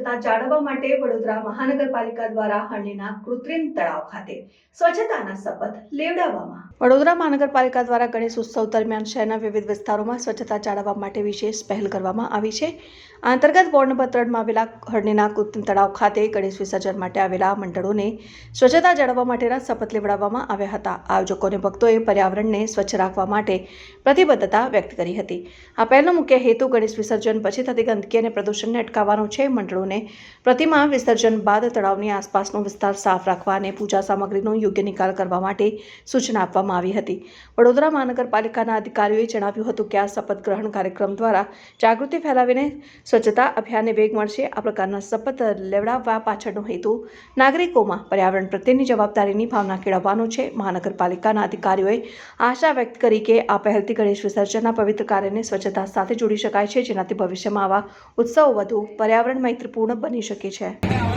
સ્વચ્છતા જાળવવા માટે વડોદરા મહાનગરપાલિકા દ્વારા હરણીના કૃત્રિમ તળાવ ખાતે સ્વચ્છતાના શપથ લેવડાવવામાં. વડોદરા મહાનગરપાલિકા દ્વારા ગણેશ ઉત્સવ દરમિયાન શહેરના વિવિધ વિસ્તારોમાં સ્વચ્છતા જાળવવા માટે વિશેષ પહેલ કરવામાં આવી છે. આ અંતર્ગત વોર્ડ આવેલા હરણીના કૃત્રિમ તળાવ ખાતે ગણેશ વિસર્જન માટે આવેલા મંડળોને સ્વચ્છતા જાળવવા માટેના શપથ લેવડાવવામાં આવ્યા હતા. આયોજકોને ભક્તોએ પર્યાવરણને સ્વચ્છ રાખવા માટે પ્રતિબદ્ધતા વ્યક્ત કરી હતી. આ પહેલનો મુખ્ય હેતુ ગણેશ વિસર્જન, પછી થતી ગંદકી અને પ્રદૂષણને અટકાવવાનો છે. મંડળોને પ્રતિમા વિસર્જન બાદ તળાવની આસપાસનો વિસ્તાર સાફ રાખવા અને પૂજા સામગ્રીનો યોગ્ય નિકાલ કરવા માટે સૂચના આપવામાં આવી હતી. વડોદરા મહાનગરપાલિકાના અધિકારીઓએ જણાવ્યું હતું કે આ શપથ ગ્રહણ કાર્યક્રમ દ્વારા જાગૃતિ ફેલાવીને સ્વચ્છતા અભિયાનને વેગ મળશે. આ પ્રકારના શપથ લેવડાવવા પાછળનો હેતુ નાગરિકોમાં પર્યાવરણ પ્રત્યેની જવાબદારીની ભાવના કેળવવાનો છે. મહાનગરપાલિકાના અધિકારીઓએ આશા વ્યક્ત કરી કે આ પહેલથી ગણેશ વિસર્જનના પવિત્ર કાર્યને સ્વચ્છતા સાથે જોડી શકાય છે, જેનાથી ભવિષ્યમાં આવા ઉત્સવો વધુ પર્યાવરણ મૈત્રીપૂર્ણ બની શકે છે.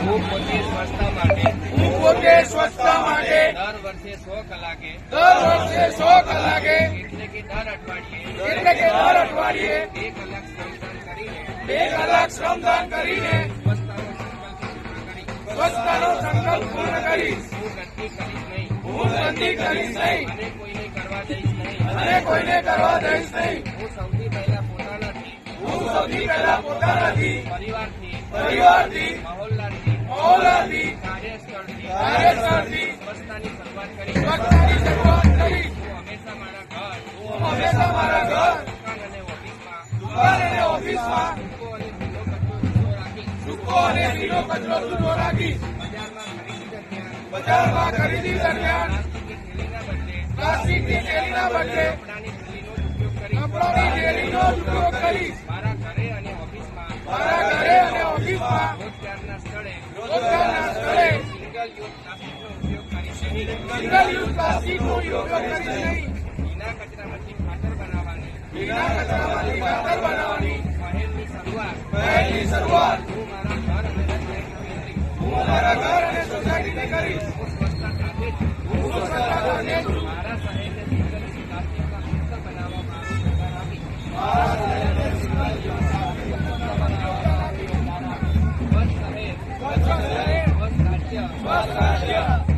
હું પોતે સ્વચ્છતા માટે હું પોતે સ્વચ્છતા માટે દર વર્ષે સો કલાકે દર વર્ષે સો કલાકે એટલે કે દર અઠવાડિયે એટલે કે દર અઠવાડિયે બે કલાક શ્રમદાન કરીને બે કલાક શ્રમદાન કરીને સ્વચ્છતાનો સંકલ્પ પૂર્ણ કરીશ. સ્વચ્છતાનો સંકલ્પ પૂર્ણ કરીશ. હું ગંદકી કરીશ નહીં. હું ગંદકી કરીશ નહીં. અને કોઈને કરવા દઈશ નહીં. અને કોઈને કરવા દઈશ નહીં. હું સૌથી પહેલા પોતાનાથી હું સૌથી પહેલા પોતાનાથી પરિવારથી પરિવારથી, મહોલ્લાથી, કાર્યસ્થળથી કાર્યસ્થળથી સ્વચ્છતાની શરૂઆત કરી. હંમેશા મારા ઘર હંમેશા મારા દુકાન અને ઓફિસમાં દુકાન અને ઓફિસમાં ભીનો કચરો જુદો રાખીશ બજારમાં ખરીદી દરમિયાન પ્લાસ્ટિકની થેલીના બદલે કપડાની થેલીનો ઉપયોગ કરી કપડાની થેલીનો ઉપયોગ કરીશ ભીના કચરામાંથી ખાતર બનાવવાની ખાતર બનાવવાની પહેલની શરૂઆત હું મારા ઘર અને હું મારા ઘર અને મારા શહેરને યુઝ પ્લાસ્ટિકના બનાવવામાં આપીશ. મારા સ્વચ્છ શહેર